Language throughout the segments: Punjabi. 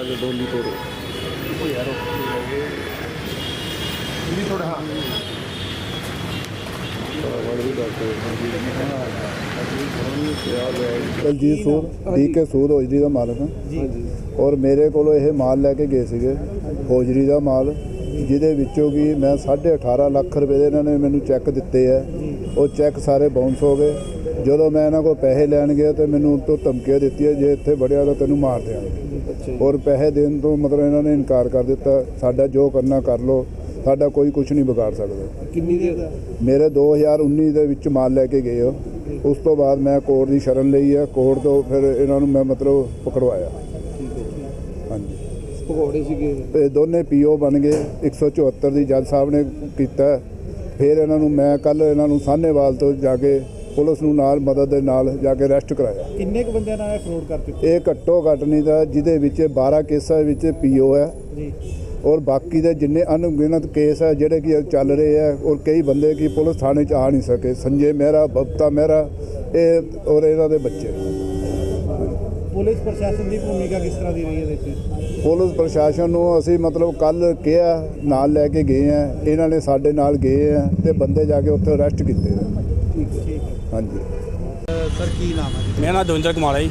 ਆਗੇ ਡੋਲੀ ਤੋੜੋ ਉਹ ਯਾਰ ਜੀ ਥੋੜਾ ਹਾਂ Daljit Sood D K Sood hosiery ਦਾ ਮਾਲਕ ਹਾਂ ਔਰ ਮੇਰੇ ਕੋਲੋਂ ਇਹ ਮਾਲ ਲੈ ਕੇ ਗਏ ਸੀਗੇ ਹੋਜਰੀ ਦਾ ਮਾਲ ਜਿਹਦੇ ਵਿੱਚੋਂ ਕਿ ਮੈਂ 18.5 ਲੱਖ ਰੁਪਏ ਦੇ ਇਹਨਾਂ ਨੇ ਮੈਨੂੰ ਚੈੱਕ ਦਿੱਤੇ ਆ। ਉਹ ਚੈੱਕ ਸਾਰੇ ਬਾਉਂਸ ਹੋ ਗਏ। ਜਦੋਂ ਮੈਂ ਇਹਨਾਂ ਕੋਲ ਪੈਸੇ ਲੈਣ ਗਿਆ ਤੇ ਮੈਨੂੰ ਤੋਂ ਧਮਕੀਆਂ ਦਿੱਤੀਆਂ ਜੇ ਇੱਥੇ ਵੜਿਆ ਤਾਂ ਤੈਨੂੰ ਮਾਰ ਜੀ ਔਰ ਪੈਸੇ ਦੇਣ ਤੋਂ ਮਤਲਬ ਇਹਨਾਂ ਨੇ ਇਨਕਾਰ ਕਰ ਦਿੱਤਾ ਸਾਡਾ ਜੋ ਕਰਨਾ ਕਰ ਲਓ ਸਾਡਾ ਕੋਈ ਕੁਝ ਨਹੀਂ ਵਿਗਾੜ ਸਕਦਾ। ਕਿੰਨੀ ਦੇਰ ਦਾ? ਮੇਰੇ 2019 ਦੇ ਵਿੱਚ ਮਾਲ ਲੈ ਕੇ ਗਏ ਹੋ ਉਸ ਤੋਂ ਬਾਅਦ ਮੈਂ ਕੋਰਟ ਦੀ ਸ਼ਰਨ ਲਈ ਹੈ ਕੋਰਟ ਤੋਂ ਫਿਰ ਇਹਨਾਂ ਨੂੰ ਮੈਂ ਮਤਲਬ ਪਕੜਵਾਇਆ। ਹਾਂਜੀ। ਪਕੌੜੇ ਸੀਗੇ। ਇਹ ਦੋਨੇ ਪੀਓ ਬਣ ਗਏ 174 ਦੀ ਜੱਜ ਸਾਹਿਬ ਨੇ ਕੀਤਾ। ਫਿਰ ਇਹਨਾਂ ਨੂੰ ਮੈਂ ਕੱਲ ਇਹਨਾਂ ਨੂੰ ਸਾਹਨੇਵਾਲ ਤੋਂ ਜਾ ਕੇ ਪੁਲਿਸ ਨੂੰ ਨਾਲ ਮਦਦ ਦੇ ਨਾਲ ਜਾ ਕੇ ਅਰੈਸਟ ਕਰਾਇਆ। ਕਿੰਨੇ ਕੁ ਬੰਦਿਆਂ ਨਾਲ ਫਰੋਡ ਕਰ ਚੁੱਕੇ? ਇਹ ਘੱਟੋ ਘੱਟ ਨਹੀਂ ਤਾਂ ਜਿਹਦੇ ਵਿੱਚ 12 ਕੇਸਾਂ ਵਿੱਚ ਪੀਓ ਹੈ। ਜੀ। ਔਰ ਬਾਕੀ ਦੇ ਜਿੰਨੇ ਅਣਗਿਣਤ ਕੇਸ ਹੈ ਜਿਹੜੇ ਕਿ ਚੱਲ ਰਹੇ ਹੈ ਔਰ ਕਈ ਬੰਦੇ ਕੀ ਪੁਲਿਸ ਥਾਣੇ 'ਚ ਆ ਨਹੀਂ ਸਕੇ। ਸੰਜੇ ਮਹਿਰਾ ਬਬਤਾ ਮਹਿਰਾ ਇਹ ਔਰ ਇਹਨਾਂ ਦੇ ਬੱਚੇ। ਪੁਲਿਸ ਪ੍ਰਸ਼ਾਸਨ ਦੀ ਭੂਮਿਕਾ ਕਿਸ ਤਰ੍ਹਾਂ ਦੀ ਰਹੀ ਹੈ ਇਹਦੇ ਵਿੱਚ? ਪੁਲਿਸ ਪ੍ਰਸ਼ਾਸਨ ਨੂੰ ਅਸੀਂ ਮਤਲਬ ਕੱਲ ਕਿਹਾ ਨਾਲ ਲੈ ਕੇ ਗਏ ਆ। ਇਹਨਾਂ ਨੇ ਸਾਡੇ ਨਾਲ ਗਏ ਆ ਤੇ ਬੰਦੇ ਜਾ ਕੇ ਉੱਥੇ ਅਰੈਸਟ ਕੀਤੇ ਆ। ਠੀਕ ਹੈ। ਹਾਂਜੀ। ਸਰ ਕੀ ਨਾਮ ਹੈ ਜੀ? ਮੇਰਾ ਨਾਮ ਦਵਿੰਦਰ ਕੁਮਾਰ ਹੈ ਜੀ।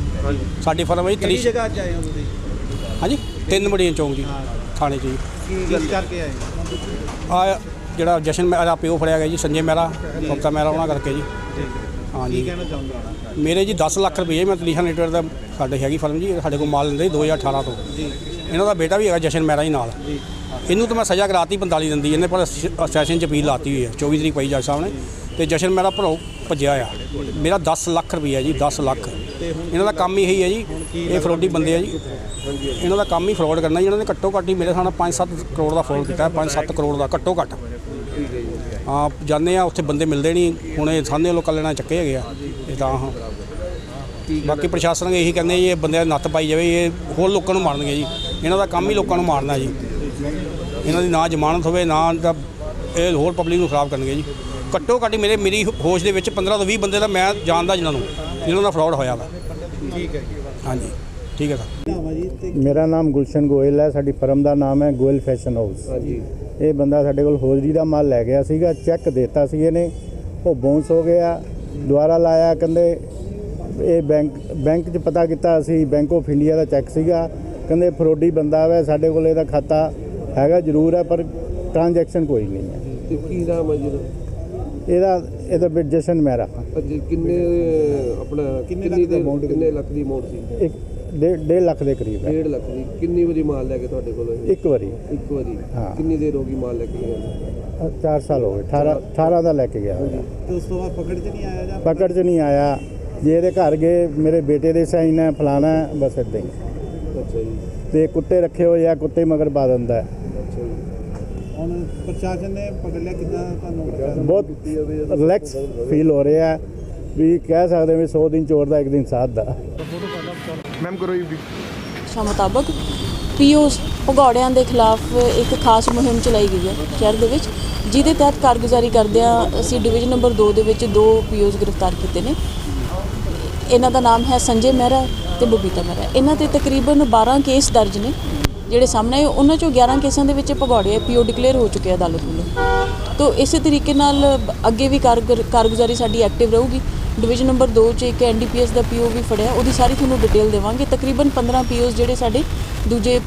ਸਾਡੀ ਫਰਮ ਹੈ ਜੀ ਕਿਹੜੀ ਤਲੀਸ਼ ਜਗ੍ਹਾ 'ਚ ਆਏ ਹੋ ਤੁਸੀਂ? ਹਾਂਜੀ ਤਿੰਨ ਬੜੀਆਂ ਚੌਂਕ ਜੀ ਹਾਂ। ਥਾਣੇ 'ਚ ਜੀ। ਕੀ ਗੱਲ ਕਰਕੇ ਆਏ ਹੋ? ਆ ਜਿਹੜਾ ਜਸ਼ਨ ਮਹਿਰਾ ਪਿਓ ਫੜਿਆ ਗਿਆ ਜੀ ਸੰਜੇ ਮਹਿਰਾ ਗੁਪਤਾ ਮਹਿਰਾ ਉਹਨਾਂ ਕਰਕੇ ਜੀ। ਜੀ ਕੀ ਹਾਂਜੀ। ਕਹਿਣਾ ਚਾਹੁੰਦੇ ਹੋ ਮੇਰੇ ਜੀ 10 ਲੱਖ ਰੁਪਏ ਮੈਂ ਤਲੀਸ਼ਾ ਨੈਟਵਰਕ ਦਾ ਸਾਡੇ ਹੈਗੀ ਫਰਮ ਜੀ ਸਾਡੇ ਕੋਲ ਮਾਲ ਲੈਂਦੇ ਸੀ 2018 ਤੋਂ। ਜੀ। ਇਹਨਾਂ ਦਾ ਬੇਟਾ ਵੀ ਹੈਗਾ ਜਸ਼ਨ ਮਹਿਰਾ ਜੀ ਨਾਲ। ਜੀ। ਇਹਨੂੰ ਤਾਂ ਮੈਂ ਸਜ਼ਾ ਕਰਾਤੀ 45 ਦਿਨ ਦੀ ਇਹਨੇ ਪਰ ਸੈਸ਼ਨ 'ਚ ਅਪੀਲ ਲਾਤੀ ਹੋਈ ਹੈ 24 ਤਰੀਕ ਪਈ ਜੱਜ ਸਾਹਿਬ ਨੇ। ਤੇ ਜਸ਼ਨ ਮੇਰਾ ਭਰੋ ਭੱਜਿਆ ਆ। ਮੇਰਾ 10 ਲੱਖ ਰੁਪਈਆ ਜੀ 10 ਲੱਖ। ਇਹਨਾਂ ਦਾ ਕੰਮ ਹੀ ਇਹੀ ਹੈ ਜੀ, ਇਹ ਫਰੋਡੀ ਬੰਦੇ ਆ ਜੀ। ਇਹਨਾਂ ਦਾ ਕੰਮ ਹੀ ਫਰੋਡ ਕਰਨਾ ਜੀ। ਇਹਨਾਂ ਨੇ ਘੱਟੋ ਘੱਟ ਹੀ ਮੇਰੇ ਸਾਹਮਣੇ 5-7 ਕਰੋੜ ਦਾ ਫਰੋਡ ਕੀਤਾ 5-7 ਕਰੋੜ ਦਾ ਘੱਟੋ ਘੱਟ। ਠੀਕ ਹਾਂ, ਜਾਂਦੇ ਆ, ਉੱਥੇ ਬੰਦੇ ਮਿਲਦੇ ਨਹੀਂ। ਹੁਣ ਇਹ ਸਾਹਮਣੇ ਲੋਕਾਂ ਲੈਣਾ ਚੱਕੇ ਹੈਗੇ ਆ। ਇਹ ਤਾਂ, ਹਾਂ। ਬਾਕੀ ਪ੍ਰਸ਼ਾਸਨ ਇਹੀ ਕਹਿੰਦੇ ਜੀ, ਇਹ ਬੰਦਿਆਂ ਦੀ ਨੱਤ ਪਾਈ ਜਾਵੇ, ਇਹ ਹੋਰ ਲੋਕਾਂ ਨੂੰ ਮਾਰਨਗੇ ਜੀ। ਇਹਨਾਂ ਦਾ ਕੰਮ ਹੀ ਲੋਕਾਂ ਨੂੰ ਮਾਰਨਾ ਜੀ। ਇਹਨਾਂ ਦੀ ਨਾ ਜ਼ਮਾਨਤ ਹੋਵੇ, ਨਾ ਇਹ ਹੋਰ ਪਬਲਿਕ ਨੂੰ ਖਰਾਬ ਕਰਨਗੇ ਜੀ। ਘੱਟੋ ਘੱਟ ਮੇਰੇ ਮੇਰੀ ਹੋਸ਼ ਦੇ ਵਿੱਚ 15 ਤੋਂ 20 ਬੰਦੇ ਦਾ ਮੈਂ ਜਾਣਦਾ ਜਿਨ੍ਹਾਂ ਨੂੰ ਜਿਨ੍ਹਾਂ ਦਾ ਫਰਾਡ ਹੋਇਆ ਵਾ। ਠੀਕ ਹੈ ਹਾਂਜੀ ਠੀਕ ਹੈ ਸਰ। ਮੇਰਾ ਨਾਮ ਗੁਲਸ਼ਨ ਗੋਇਲ ਹੈ ਸਾਡੀ ਫਰਮ ਦਾ ਨਾਮ ਹੈ ਗੋਇਲ ਫੈਸ਼ਨ ਹਾਊਸ। ਹਾਂਜੀ। ਇਹ ਬੰਦਾ ਸਾਡੇ ਕੋਲ ਹੋਜਰੀ ਦਾ ਮਾਲ ਲੈ ਗਿਆ ਸੀਗਾ ਚੈੱਕ ਦਿੱਤਾ ਸੀ ਇਹਨੇ ਉਹ ਬਾਉਂਸ ਹੋ ਗਿਆ ਦੁਬਾਰਾ ਲਾਇਆ ਕਹਿੰਦੇ ਇਹ ਬੈਂਕ ਬੈਂਕ 'ਚ ਪਤਾ ਕੀਤਾ ਅਸੀਂ ਬੈਂਕ ਆਫ ਇੰਡੀਆ ਦਾ ਚੈੱਕ ਸੀਗਾ ਕਹਿੰਦੇ ਫਰੋਡੀ ਬੰਦਾ ਹੈ ਸਾਡੇ ਕੋਲ ਇਹਦਾ ਖਾਤਾ ਹੈਗਾ ਜ਼ਰੂਰ ਹੈ ਪਰ ਟ੍ਰਾਂਜੈਕਸ਼ਨ ਕੋਈ ਨਹੀਂ ਹੈ। ਤੇ ਕੀ ਨਾਮ ਹੈ ਜੀ ਇਹਦਾ? ਇਹਦਾ ਬਿਟ ਜਸ਼ਨ ਮਹਿਰਾ। ਅੱਜ ਕਿੰਨੇ ਆਪਣਾ ਕਿੰਨੇ ਕਿੰਨੀ ਲੱਖ ਦਾ ਦੇ amount ਕਿੰਨੇ ਲੱਖ ਦੀ ਅਮਾਉਂਟ ਸੀ? ਇੱਕ ਡੇਢ ਡੇਢ ਲੱਖ ਦੇ ਕਰੀਬ ਹੈ। 1.5 ਲੱਖ ਦੀ। ਕਿੰਨੀ ਵਾਰੀ ਮਾਲ ਲੈ ਕੇ ਤੁਹਾਡੇ ਕੋਲ? ਇੱਕ ਵਾਰੀ। ਇੱਕ ਵਾਰੀ। ਹਾਂ। ਕਿੰਨੀ ਦੇਰ ਹੋ ਗਈ ਮਾਲ ਲੈ ਕੇ ਗਏ 4 ਸਾਲ ਹੋ ਗਏ। 18 18 ਦਾ ਲੈ ਕੇ ਗਿਆ। ਹੋਇਆ। ਤੇ ਉਸ ਤੋਂ ਬਾਅਦ ਪਕੜ 'ਚ ਨਹੀਂ ਆਇਆ ਜਾਂ ਪਕੜ 'ਚ ਨਹੀਂ ਆਇਆ। ਜੇ ਇਹਦੇ ਘਰ ਗਏ ਮੇਰੇ ਬੇਟੇ ਦੇ ਸਾਈਨ ਹੈ ਫਲਾਣਾ ਹੈ, ਬਸ ਏਦਾਂ ਹੀ। ਅੱਛਾ ਜੀ। ਤੇ ਕੁੱਤੇ ਰੱਖੇ ਹੋਏ ਆ ਕੁੱਤੇ ਮਗਰ ਪਾ ਦਿੰਦਾ ਹੈ। ਅੱਛਾ ਜੀ ਹੁਣ ਪ੍ਰਸ਼ਾਸਨ ਨੇ ਪਕੜ ਲਿਆ ਕਿੰਨਾ ਤੁਹਾਨੂੰ ਬਹੁਤ ਰਿਲੈਕਸ ਫੀਲ ਹੋ ਰਿਹਾ ਵੀ ਕਹਿ ਸਕਦੇ ਵੀ 100 ਦਿਨ ਚੋਰ ਦਾ ਇੱਕ ਦਿਨ ਸਾਧ ਦਾ। ਮੈਮ ਕਰੋ ਜੀ। ਸ਼ਾ ਮੁਤਾਬਕ ਪੀਓਸ ਭਗੌੜਿਆਂ ਦੇ ਖਿਲਾਫ ਇੱਕ ਖਾਸ ਮੁਹਿੰਮ ਚਲਾਈ ਗਈ ਹੈ ਸ਼ਹਿਰ ਦੇ ਵਿੱਚ ਜਿਹਦੇ ਤਹਿਤ ਕਾਰਗੁਜ਼ਾਰੀ ਕਰਦਿਆਂ ਅਸੀਂ ਡਿਵੀਜ਼ਨ ਨੰਬਰ 2 ਦੇ ਵਿੱਚ ਦੋ ਪੀਓਸ ਗ੍ਰਿਫਤਾਰ ਕੀਤੇ ਨੇ। ਇਹਨਾਂ ਦਾ ਨਾਮ ਹੈ ਸੰਜੇ ਮਹਿਰਾ ਤੇ ਬਬੀਤਾ ਮਹਿਰਾ। ਇਹਨਾਂ ਤੇ ਤਕਰੀਬਨ 12 ਕੇਸ ਦਰਜ ਨੇ। ਜਿਹੜੇ ਸਾਹਮਣੇ ਆਏ, ਉਹਨਾਂ ਚੋਂ 11 ਕੇਸਾਂ ਦੇ ਵਿੱਚ ਭਗੌੜੇ ਪੀਓ ਡਿਕਲੇਅਰ ਹੋ ਚੁੱਕੇ ਅਦਾਲਤ ਵੱਲੋਂ। ਤੋਂ ਇਸੇ ਤਰੀਕੇ ਨਾਲ ਅੱਗੇ ਵੀ ਕਾਰਗੁਰ- ਕਾਰਗੁਜ਼ਾਰੀ ਸਾਡੀ ਐਕਟਿਵ ਰਹੂਗੀ। ਡਿਵੀਜ਼ਨ ਨੰਬਰ 2 ਚ ਇੱਕ ਐਨਡੀਪੀਐਸ ਦਾ ਪੀਓ ਵੀ ਫੜਿਆ, ਉਹਦੀ ਸਾਰੀ ਤੁਹਾਨੂੰ ਡਿਟੇਲ ਦੇਵਾਂਗੇ। ਤਕਰੀਬਨ 15 ਪੀਓਸ ਜਿਹੜੇ ਸਾਡੇ ਦੂਜੇ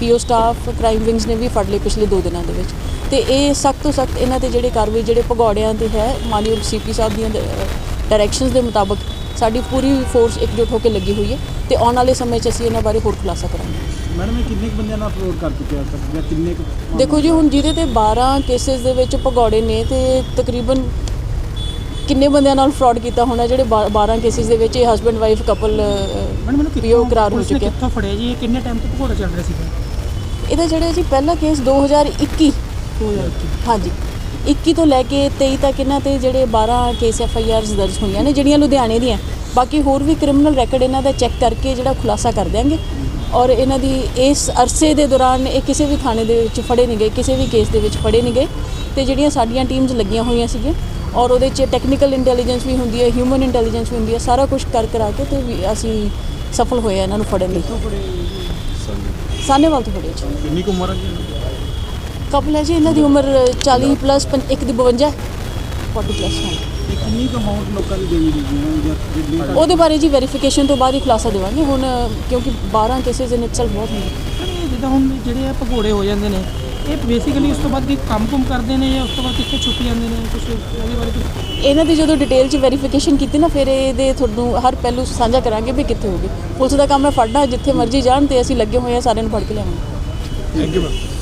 ਪੀਓ ਸਟਾਫ ਕ੍ਰਾਈਮ ਵਿੰਗਸ ਨੇ ਵੀ ਫੜ ਲਏ ਪਿਛਲੇ 2 ਦਿਨਾਂ ਦੇ ਵਿੱਚ। ਤੇ ਇਹ ਸਖਤ ਤੋਂ ਸਖਤ ਇਹਨਾਂ ਤੇ ਜਿਹੜੇ ਕਾਰਵਾਈ, ਜਿਹੜੇ ਭਗੌੜਿਆਂ ਤੇ ਹੈ, ਮਾਨਯੋਗ ਸੀਪੀ ਸਾਹਿਬ ਦੀਆਂ ਡਾਇਰੈਕਸ਼ਨਸ ਦੇ ਮੁਤਾਬਕ ਸਾਡੀ ਪੂਰੀ ਫੋਰਸ ਇਕਜੁੱਟ ਹੋ ਕੇ ਲੱਗੀ ਹੋਈ ਹੈ ਤੇ ਆਉਣ ਵਾਲੇ ਸਮੇਂ 'ਚ ਅਸੀਂ ਇਹਨਾਂ ਬਾਰੇ ਹੋਰ ਖੁਲਾਸਾ ਕਰਾਂਗੇ। ਮੈਡਮ ਇਹ ਕਿੰਨੇ ਕੁ ਬੰਦਿਆਂ ਨਾਲ ਫਰੋਡ ਕਰ ਚੁੱਕਿਆ ਸਰ? ਜਾਂ ਕਿੰਨੇ ਕੁ ਦੇਖੋ ਜੀ ਹੁਣ ਜਿਹਦੇ ਤੇ 12 ਕੇਸਿਸ ਦੇ ਵਿੱਚ ਭਗੌੜੇ ਨੇ ਤੇ ਤਕਰੀਬਨ ਕਿੰਨੇ ਬੰਦਿਆਂ ਨਾਲ ਫਰਾਡ ਕੀਤਾ ਹੋਣਾ ਜਿਹੜੇ ਬਾ- 12 ਕੇਸਿਸ ਦੇ ਵਿੱਚ ਇਹ ਹਸਬੰਡ ਵਾਈਫ ਕਪਲ ਪੀਓ ਕਰਾਰ ਹੋ ਚੁੱਕਿਆ। ਕਿੱਥੋਂ ਫੜਿਆ ਜੀ? ਇਹ ਕਿੰਨੇ ਟਾਈਮ ਤੋਂ ਭਗੌੜਾ ਚੱਲ ਰਿਹਾ ਸੀਗਾ? ਇਹਦਾ ਜਿਹੜਾ ਜੀ ਪਹਿਲਾ ਕੇਸ 2021 ਹਾਂਜੀ। 21 ਤੋਂ ਲੈ ਕੇ 23 ਤੱਕ ਇਹਨਾਂ ਤੇ ਜਿਹੜੇ 12 ਕੇਸ ਐਫ ਆਈ ਆਰਸ ਦਰਜ ਹੋਈਆਂ ਨੇ, ਜਿਹੜੀਆਂ ਲੁਧਿਆਣੇ ਦੀਆਂ। ਬਾਕੀ ਹੋਰ ਵੀ ਕ੍ਰਿਮੀਨਲ ਰੈਕੋਰਡ ਇਹਨਾਂ ਦਾ ਚੈੱਕ ਕਰਕੇ ਜਿਹੜਾ ਖੁਲਾਸਾ ਕਰ ਦਿਆਂਗੇ। ਔਰ ਇਹਨਾਂ ਦੀ ਇਸ ਅਰਸੇ ਦੇ ਦੌਰਾਨ ਇਹ ਕਿਸੇ ਵੀ ਥਾਣੇ ਦੇ ਵਿੱਚ ਫੜੇ ਨਹੀਂ ਗਏ, ਕਿਸੇ ਵੀ ਕੇਸ ਦੇ ਵਿੱਚ ਫੜੇ ਨਹੀਂ ਗਏ। ਤੇ ਜਿਹੜੀਆਂ ਸਾਡੀਆਂ ਟੀਮਸ ਲੱਗੀਆਂ ਹੋਈਆਂ ਸੀਗੀਆਂ, ਔਰ ਉਹਦੇ 'ਚ ਟੈਕਨੀਕਲ ਇੰਟੈਲੀਜੈਂਸ ਵੀ ਹੁੰਦੀ ਹੈ ਹਿਊਮਨ ਇੰਟੈਲੀਜੈਂਸ ਵੀ ਹੁੰਦੀ ਹੈ, ਸਾਰਾ ਕੁਝ ਕਰ ਕਰਾ ਕੇ ਤੇ ਵੀ ਅਸੀਂ ਸਫਲ ਹੋਏ ਆ ਇਹਨਾਂ ਨੂੰ ਫੜਨ ਲਈ। ਸਾਨੇਵਾਲ ਤੋਂ ਫੜਿਆ ਜੀ ਕਿੰਨੀ ਉਮਰ ਹੈ ਕਪਲ ਹੈ ਜੀ ਇਹਨਾਂ ਦੀ ਉਮਰ 40 ਪਲੱਸ ਇੱਕ ਦੀ 52 40 ਪਲੱਸ ਹੈ। ਇਹ ਕਿੰਨੀ ਅਮਾਉਂਟ ਲੋਕਾਂ ਦੀ ਦੇਣੀ ਦੀ ਜਾਂ ਉਹਦੇ ਬਾਰੇ ਜੀ ਵੈਰੀਫਿਕੇਸ਼ਨ ਤੋਂ ਬਾਅਦ ਹੀ ਖੁਲਾਸਾ ਦੇਵਾਂਗੇ। ਹੁਣ ਕਿਉਂਕਿ 12 ਕੇਸਿਸ ਇਨ ਇਟਸੈਲਫ ਬਹੁਤ ਇਹ ਜਿੱਦਾਂ ਹੁਣ ਜਿਹੜੇ ਆ ਭਗੌੜੇ ਹੋ ਜਾਂਦੇ ਨੇ ਇਹ ਬੇਸਿਕਲੀ ਉਸ ਤੋਂ ਬਾਅਦ ਕੀ ਕੰਮ ਕੁਮ ਕਰਦੇ ਨੇ ਜਾਂ ਉਸ ਤੋਂ ਬਾਅਦ ਕਿੱਥੇ ਛੁੱਟ ਜਾਂਦੇ ਨੇ? ਕੁਝ ਇਹਦੇ ਬਾਰੇ ਕੁਛ ਇਹਨਾਂ ਦੀ ਜਦੋਂ ਡਿਟੇਲ 'ਚ ਵੈਰੀਫਿਕੇਸ਼ਨ ਕੀਤੀ ਨਾ ਫਿਰ ਇਹਦੇ ਤੁਹਾਨੂੰ ਹਰ ਪਹਿਲੂ ਸਾਂਝਾ ਕਰਾਂਗੇ ਵੀ ਕਿੱਥੇ ਹੋਗੇ ਪੁਲਿਸ ਦਾ ਕੰਮ ਹੈ ਫੜਨਾ ਜਿੱਥੇ ਮਰਜ਼ੀ ਜਾਣ ਤੇ ਅਸੀਂ ਲੱਗੇ ਹੋਏ ਆ ਸਾਰਿਆਂ ਨੂੰ ਫੜ ਕੇ ਲਿਆਵਾਂਗੇ ਥੈਂਕ ਯੂ ਮੈਮ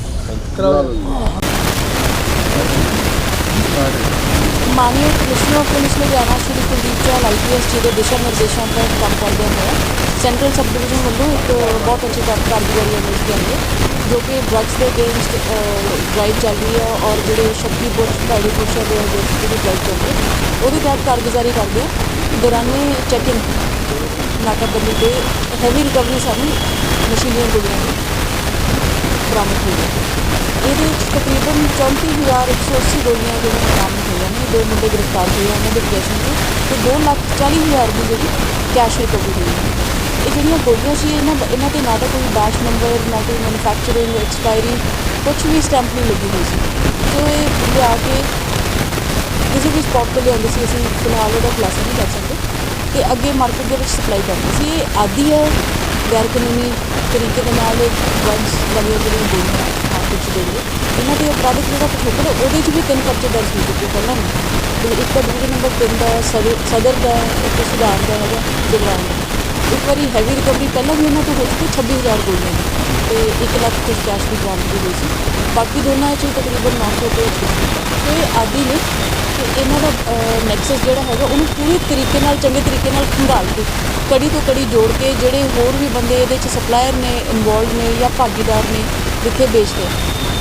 ਮਾਨਯੋਗ commissioner of police Ludhiana Shri Kuldeep Chahal IPS ji ਦੇ ਦਿਸ਼ਾ ਨਿਰਦੇਸ਼ਾਂ ਤਹਿਤ ਕੰਮ ਕਰਦੇ ਹੋਏ ਸੈਂਟਰਲ ਸਬ ਡਿਵੀਜ਼ਨ ਵੱਲੋਂ ਇੱਕ ਬਹੁਤ ਅੱਛੀ ਕਾਰ- ਕਾਰਗੁਜ਼ਾਰੀ ਅਮਲ ਕੀਤੀ ਗਈ ਹੈ ਜੋ ਕਿ ਡਰੱਗਸ ਦੇ ਅਗੇਂਸਟ ਡਰਾਈਵ ਚੱਲ ਰਹੀ ਹੈ ਔਰ ਜਿਹੜੇ ਸ਼ੱਕੀ ਪੁਰਸ਼ ਭੈੜੇ ਪੁਰਸ਼ਾਂ ਦੇ ਅਗੇਂਸਟ ਜਿਹੜੀ ਡਰਾਈਵ ਚੱਲ ਰਹੀ ਹੈ ਉਹਦੇ ਤਹਿਤ ਕਾਰਗੁਜ਼ਾਰੀ ਕਰਦੇ ਆ ਦੌਰਾਨੇ ਚੈਕਿੰਗ ਨਾਕਾਬੰਦੀ ਤੇ ਹੈਵੀ ਰਿਕਵਰੀ ਸਾਨੂੰ ਮਸ਼ੀਨੀਆਂ ਗੋਲੀਆਂ ਦੀ ਬਰਾਮਦ ਹੋਈ ਹੈ। ਇਹਦੇ ਵਿੱਚ ਤਕਰੀਬਨ 34180 ਗੋਲੀਆਂ ਜਿਹੜੀਆਂ ਬਰਾਮਦ ਹੋਈਆਂ ਨੇ, ਦੋ ਮੁੰਡੇ ਗ੍ਰਿਫਤਾਰ ਹੋਏ ਆ ਉਹਨਾਂ ਦੇ ਪੋਜੀਸ਼ਨ ਤੇ ਤੇ 2 ਲੱਖ 40 ਹਜ਼ਾਰ ਦੀ ਜਿਹੜੀ ਕੈਸ਼ ਰਿਕਵਰੀ ਹੋਈ ਹੈ। ਇਹ ਜਿਹੜੀਆਂ ਗੋਲੀਆਂ ਸੀ, ਇਹਨਾਂ ਇਹਨਾਂ ਤੇ ਨਾ ਤਾਂ ਕੋਈ ਬੈਚ ਨੰਬਰ ਨਾ ਕੋਈ ਮੈਨੂਫੈਕਚਰਿੰਗ ਐਕਸਪਾਇਰੀ ਕੁਝ ਵੀ ਸਟੈਂਪ ਨਹੀਂ ਲੱਗੀ ਹੋਈ ਸੀ। ਜੋ ਇਹ ਲਿਆ ਕੇ ਕਿਸੇ ਵੀ ਸਪੌਟ ਤੋਂ ਲਿਆਉਂਦੇ ਸੀ, ਅਸੀਂ ਫਿਲਹਾਲ ਉਹਦਾ ਖੁਲਾਸਾ ਨਹੀਂ ਕਰ ਸਕਦੇ। ਤੇ ਅੱਗੇ ਮਾਰਕੀਟ ਦੇ ਵਿੱਚ ਸਪਲਾਈ ਕਰਦੇ ਸੀ। ਇਹ ਆਦੀ ਹੈ ਗੈਰ ਕਾਨੂੰਨੀ ਤਰੀਕੇ ਦੇ ਨਾਲ ਡਰੱਗਸ ਵਾਲੀਆਂ ਜਿਹੜੀਆਂ ਗੋਲੀਆਂ ਮਾਰਕੀਟ 'ਚ ਦੇ ਇਹਨਾਂ ਦੇ ਅਪਰਾਧਿਕ ਜਿਹੜਾ ਪਿਛੋਕੜ ਹੈ, ਉਹਦੇ 'ਚ ਵੀ ਤਿੰਨ ਪਰਚੇ ਦਰਜ ਹੋ ਚੁੱਕੇ ਪਹਿਲਾਂ ਵੀ। ਤੇ ਇੱਕ ਤਾਂ ਡਿਵੀਜ਼ਨ ਨੰਬਰ 3 ਦਾ ਸਦਰ ਸਦਰ ਦਾ ਹੈ, ਇੱਕ ਸੁਧਾਰ ਦਾ ਹੈਗਾ ਜਗਰਾਉਂ ਇੱਕ ਵਾਰੀ ਹੈਵੀ ਰਿਕਵਰੀ ਪਹਿਲਾਂ ਵੀ ਉਹਨਾਂ ਤੋਂ ਹੋ ਚੁੱਕੀ 26000 ਗੋਲੀਆਂ ਦੀ। ਤੇ 1 ਲੱਖ ਕੁਝ ਕੈਸ਼ ਦੀ ਬਰਾਮਦਗੀ ਹੋਈ ਸੀ। ਬਾਕੀ ਦੋਨਾਂ 'ਚ ਤਕਰੀਬਨ 900 ਤੋਂ ਤੇ ਇਹ ਆਦੀ ਨੇ ਤੇ ਇਹਨਾਂ ਦਾ ਨੈਕਸਸ ਜਿਹੜਾ ਹੈਗਾ ਉਹਨੂੰ ਪੂਰੇ ਤਰੀਕੇ ਨਾਲ ਚੰਗੇ ਤਰੀਕੇ ਨਾਲ ਖੰਗਾਲ ਕੇ ਕੜੀ ਤੋਂ ਕੜੀ ਜੋੜ ਕੇ ਜਿਹੜੇ ਹੋਰ ਵੀ ਬੰਦੇ ਇਹਦੇ 'ਚ ਸਪਲਾਇਰ ਨੇ ਇਨਵੋਲਵ ਨੇ ਜਾਂ ਭਾਗੀਦਾਰ ਨੇ ਜਿੱਥੇ ਵੇਚਦੇ ਆ,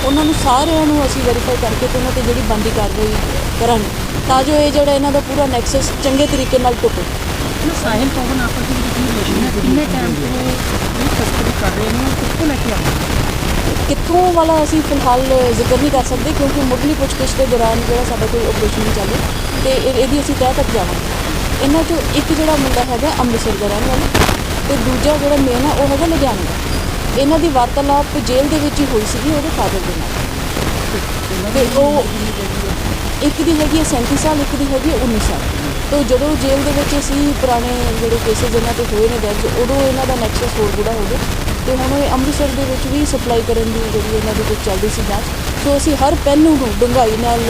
ਉਹਨਾਂ ਨੂੰ ਸਾਰਿਆਂ ਨੂੰ ਅਸੀਂ ਵੈਰੀਫਾਈ ਕਰਕੇ ਤੇ ਉਹਨਾਂ ਤੇ ਜਿਹੜੀ ਬੰਦੀ ਕਾਰਵਾਈ ਕਰਾਂਗੇ। ਤਾਂ ਜੋ ਇਹ ਜਿਹੜਾ ਇਹਨਾਂ ਦਾ ਪੂਰਾ ਨੈਕਸਸ ਚੰਗੇ ਤਰੀਕੇ ਨਾਲ ਟੁੱਟੇ। ਸਾਹਿਲ ਪਵਨ ਆਪਸ ਵਿੱਚ ਕੀ ਰਿਲੇਸ਼ਨ ਹੈ ਕਿੰਨੇ ਟਾਈਮ ਤੋਂ ਇਹ ਕਸਟਡੀ ਕਰ ਰਹੇ ਨੇ ਕਿੱਥੋਂ ਲੈ ਕੇ ਆਉਂਦੇ ਕਿੱਥੋਂ ਵਾਲਾ ਅਸੀਂ ਫਿਲਹਾਲ ਜ਼ਿਕਰ ਨਹੀਂ ਕਰ ਸਕਦੇ, ਕਿਉਂਕਿ ਮੁੱਢਲੀ ਪੁੱਛਗਿੱਛ ਦੇ ਦੌਰਾਨ ਜਿਹੜਾ ਸਾਡਾ ਕੋਈ ਆਪਰੇਸ਼ਨ ਨਹੀਂ ਚੱਲੇ ਤੇ ਇਹ- ਇਹਦੀ ਅਸੀਂ ਤਹਿ ਤੱਕ ਜਾਵਾਂਗੇ। ਇਹਨਾਂ ਚੋਂ ਇੱਕ ਜਿਹੜਾ ਮੁੰਡਾ ਹੈਗਾ ਅੰਮ੍ਰਿਤਸਰ ਦਾ ਰਹਿਣ ਵਾਲਾ ਤੇ ਦੂਜਾ ਜਿਹੜਾ ਮੇਨ ਆ, ਉਹ ਹੈਗਾ ਲੁਧਿਆਣੇ ਦਾ। ਇਹਨਾਂ ਦੀ ਵਾਰਤਾਲਾਪ ਜੇਲ੍ਹ ਦੇ ਵਿੱਚ ਹੀ ਹੋਈ ਸੀਗੀ, ਉਹਦੇ ਫਾਦਰ ਦੇ ਨਾਲ। ਤੇ ਉਹ ਇੱਕ ਦੀ ਹੈਗੀ ਹੈ 37 ਸਾਲ, ਇੱਕ ਦੀ ਹੈਗੀ ਹੈ 19 ਸਾਲ। ਤੋਂ ਜਦੋਂ ਜੇਲ੍ਹ ਦੇ ਵਿੱਚ ਅਸੀਂ ਪੁਰਾਣੇ ਜਿਹੜੇ ਕੇਸਿਸ ਇਹਨਾਂ ਤੇ ਹੋਏ ਨੇ ਦਰਜ ਉਦੋਂ ਇਹਨਾਂ ਦਾ ਨੈਕਸਸ ਹੋਰ ਗੂੜਾ ਹੋ ਗਿਆ। ਤੇ ਹੁਣ ਇਹ ਅੰਮ੍ਰਿਤਸਰ ਦੇ ਵਿੱਚ ਵੀ ਸਪਲਾਈ ਕਰਨ ਦੀ ਜਿਹੜੀ ਇਹਨਾਂ ਦੇ ਵਿੱਚ ਚੱਲਦੀ ਸੀ ਜਾਂਚ। ਸੋ ਅਸੀਂ ਹਰ ਪਹਿਲੂ ਨੂੰ ਡੂੰਘਾਈ ਨਾਲ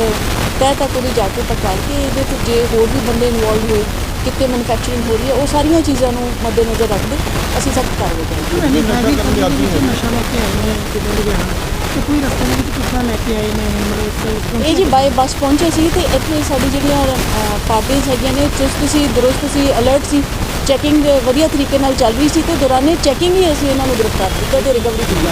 ਤਹਿ ਤੱਕ ਉਹਦੀ ਜਾ ਕੇ ਪੜਤਾਲ ਕੇ ਇਹਦੇ ਵਿੱਚ ਜੇ ਹੋਰ ਵੀ ਬੰਦੇ ਇਨਵੋਲਵ ਹੋਏ ਕਿਤੇ ਮੈਨੂਫੈਕਚਰਿੰਗ ਹੋ ਰਹੀ ਹੈ ਉਹ ਸਾਰੀਆਂ ਚੀਜ਼ਾਂ ਨੂੰ ਮੱਦੇਨਜ਼ਰ ਰੱਖਦੇ ਅਸੀਂ ਸਖਤ ਕਾਰਵਾਈ ਕਰਾਂਗੇ। ਨਹੀਂ ਹੈਵੀ ਕਰਨ ਦੇ ਵਿੱਚ ਨਸ਼ਾ ਲੈ ਕੇ ਆਏ ਨੇ ਕਿਤੇ ਲੁਧਿਆਣਾ ਤੇ ਕੋਈ ਰਸਤੇ ਦੇ ਵਿੱਚ ਕਿੱਥਾਂ ਲੈ ਕੇ ਆਏ ਨੇ ਮਤਲਬ ਇਹ ਜੀ ਬਾਈ ਬੱਸ ਪਹੁੰਚੇ ਸੀ ਤੇ ਇੱਥੇ ਸਾਡੀ ਜਿਹੜੀਆਂ ਪਾਰਟੀਆਂ ਹੈਗੀਆਂ ਨੇ ਚੁਸਤ ਸੀ ਦਰੁਸਤ ਸੀ ਅਲਰਟ ਸੀ ਚੈਕਿੰਗ ਵਧੀਆ ਤਰੀਕੇ ਨਾਲ ਚੱਲ ਰਹੀ ਸੀ ਤੇ ਦੌਰਾਨੇ ਚੈਕਿੰਗ ਹੀ ਅਸੀਂ ਇਹਨਾਂ ਨੂੰ ਗ੍ਰਿਫਤਾਰ ਕੀਤਾ ਤੇ ਰਿਕਵਰੀ ਕੀਤੀ।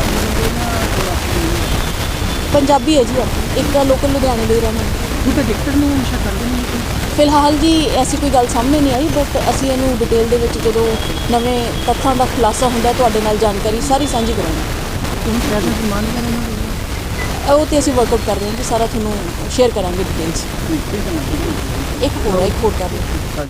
ਪੰਜਾਬੀ ਹੈ ਜੀ ਆਪਣੀ। ਇੱਕ ਤਾਂ ਲੋਕਲ ਲੁਧਿਆਣੇ ਦੇ ਰਹਿਣ ਵਾਲੇ। ਉਹ ਤਾਂ ਡਿਕਟਰ ਨੇ ਨਸ਼ਾ ਕਰਦੇ ਨੇ ਫਿਲਹਾਲ ਜੀ ਐਸੀ ਕੋਈ ਗੱਲ ਸਾਹਮਣੇ ਨਹੀਂ ਆਈ ਬਟ ਅਸੀਂ ਇਹਨੂੰ ਡਿਟੇਲ ਦੇ ਵਿੱਚ ਜਦੋਂ ਨਵੇਂ ਤੱਥਾਂ ਦਾ ਖੁਲਾਸਾ ਹੁੰਦਾ ਤੁਹਾਡੇ ਨਾਲ ਜਾਣਕਾਰੀ ਸਾਰੀ ਸਾਂਝੀ ਕਰਾਂਗੇ। ਕਰ ਰਹੇ ਉਹ ਤੇ ਅਸੀਂ ਵਰਕਆਊਟ ਕਰ ਰਹੇ ਹਾਂ ਜੀ ਸਾਰਾ ਤੁਹਾਨੂੰ ਸ਼ੇਅਰ ਕਰਾਂਗੇ ਡਿਟੇਲਸ ਇੱਕ ਹੋਰ ਹੈ, ਇੱਕ ਹੋਰ ਕਰ ਲਓ